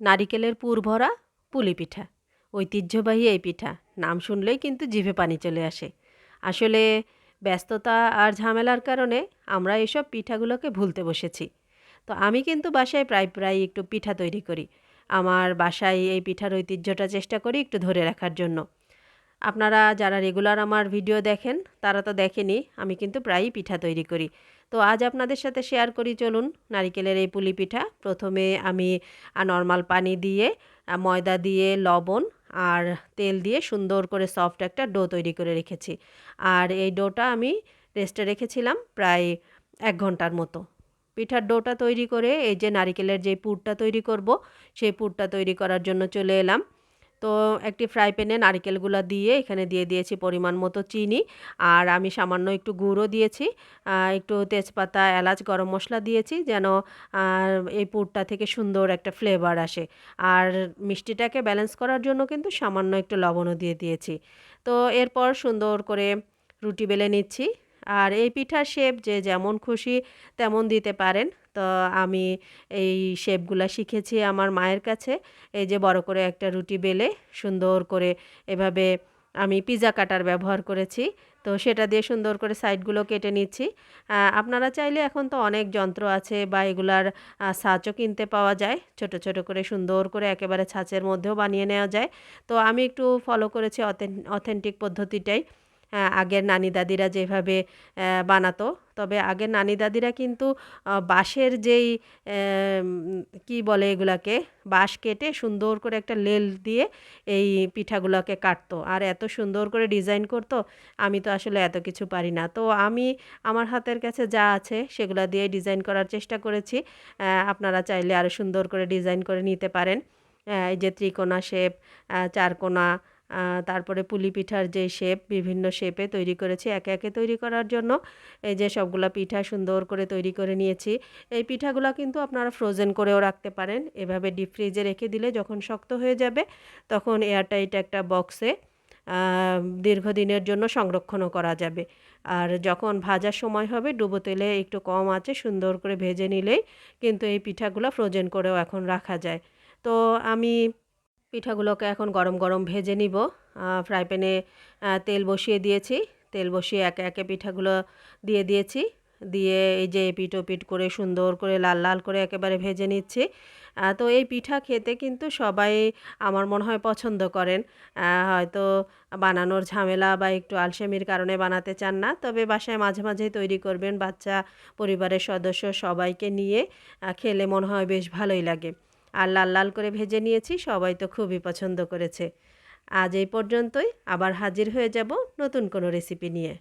নারিকেলের পুর ভরা পুলি পিঠা। ঐতিহ্যবাহী এই পিঠা। নাম শুনলেই কিন্তু জিভে পানি চলে আসে। আসলে ব্যস্ততা আর ঝামেলার কারণে আমরা এসব পিঠাগুলোকে ভুলতে বসেছি। তো আমি কিন্তু বাসায় প্রায় প্রায় একটু পিঠা তৈরি করি। আমার বাসায় এই পিঠার ঐতিহ্যটা চেষ্টা করি একটু ধরে রাখার জন্য। আপনারা যারা রেগুলার আমার ভিডিও দেখেন, তারা তো দেখেনি, আমি কিন্তু প্রায়ই পিঠা তৈরি করি। তো আজ আপনাদের সাথে শেয়ার করি, চলুন নারিকেলের এই পুলি পিঠা। প্রথমে আমি নর্মাল পানি দিয়ে ময়দা দিয়ে, লবণ আর তেল দিয়ে সুন্দর করে সফট একটা ডো তৈরি করে রেখেছি। আর এই ডোটা আমি রেস্টে রেখেছিলাম প্রায় এক ঘণ্টার মতো। পিঠার ডোটা তৈরি করে এই যে নারিকেলের যে পুরটা তৈরি করব, সেই পুরটা তৈরি করার জন্য চলে এলাম। তো একটি ফ্রাই প্যানে নারিকেলগুলো দিয়ে এখানে দিয়ে দিয়েছি পরিমাণ মতো চিনি। আর আমি সামান্য একটু গুঁড়ো দিয়েছি একটু তেজপাতা, এলাচ, গরম মশলা দিয়েছি যেন এই পুরটা থেকে সুন্দর একটা ফ্লেভার আসে। আর মিষ্টিটাকে ব্যালেন্স করার জন্য কিন্তু সামান্য একটু লবণও দিয়ে দিয়েছি। তো এরপর সুন্দর করে রুটি বেলে নিচ্ছি। আর এই পিঠার শেপ যে যেমন খুশি তেমন দিতে পারেন। তো আমি এই শেপগুলো শিখেছি আমার মায়ের কাছে। এই যে বড় করে একটা রুটি বেলে সুন্দর করে এভাবে আমি পিজা কাটার ব্যবহার করেছি। তো সেটা দিয়ে সুন্দর করে সাইডগুলো কেটে নিচ্ছি। আপনারা চাইলে এখন তো অনেক যন্ত্র আছে বা এগুলার ছাঁচও কিনতে পাওয়া যায়। ছোট ছোট করে সুন্দর করে একেবারে ছাঁচের মধ্যেও বানিয়ে নেওয়া যায়। তো আমি একটু ফলো করেছি অথেন্টিক পদ্ধতিটাই। আগের নানি দাদিরা যেভাবে বানাতো। তবে আগের নানি দাদিরা কিন্তু বাঁশের যেই কি বলে এগুলাকে, বাঁশ কেটে সুন্দর করে একটা লেল দিয়ে এই পিঠাগুলোকে কাটতো। আর এত সুন্দর করে ডিজাইন করতো, আমি তো আসলে এত কিছু পারি না। তো আমি, আমার হাতের কাছে যা আছে সেগুলো দিয়ে ডিজাইন করার চেষ্টা করেছি। আপনারা চাইলে আরও সুন্দর করে ডিজাইন করে নিতে পারেন। এই যে ত্রিকোণা শেপ চারকোণা তারপরে পুলি পিঠার যে শেপ, বিভিন্ন শেপে তৈরি করেছি, একে একে তৈরি করার জন্য। এই যে সবগুলো পিঠা সুন্দর করে তৈরি করে নিয়েছি। এই পিঠাগুলো কিন্তু আপনারা ফ্রোজেন করেও রাখতে পারেন। এভাবে ডিপ ফ্রিজে রেখে দিলে যখন শক্ত হয়ে যাবে, তখন এয়ারটাইট একটা বক্সে দীর্ঘদিনের জন্য সংরক্ষণও করা যাবে। আর যখন ভাজার সময় হবে, ডুবো তেলে একটু কম আছে, সুন্দর করে ভেজে নিলেই কিন্তু এই পিঠাগুলো ফ্রোজেন করেও এখন রাখা যায়। তো আমি পিঠাগুলোকে এখন গরম গরম ভেজে নিব। ফ্রাই প্যানে তেল বসিয়ে দিয়েছি। তেল বসিয়ে একে একে পিঠাগুলো দিয়ে দিয়েছি। দিয়ে এই যে পিঠ পিঠ করে সুন্দর করে লাল লাল করে একেবারে ভেজে নিচ্ছি। তো এই পিঠা খেতে কিন্তু সবাই আমার মনে হয় পছন্দ করেন। হয়তো বানানোর ঝামেলা বা একটু আলসেমির কারণে বানাতে চান না, তবে বাসায় মাঝে মাঝে তৈরি করবেন বাচ্চা পরিবারের সদস্য সবাইকে নিয়ে। খেলে মনে হয় বেশ ভালোই লাগে। আর লাল লাল করে ভেজে নিয়েছি, সবাই তো খুবই পছন্দ করেছে। আজ এই পর্যন্তই, আবার হাজির হয়ে যাব নতুন কোনো রেসিপি নিয়ে।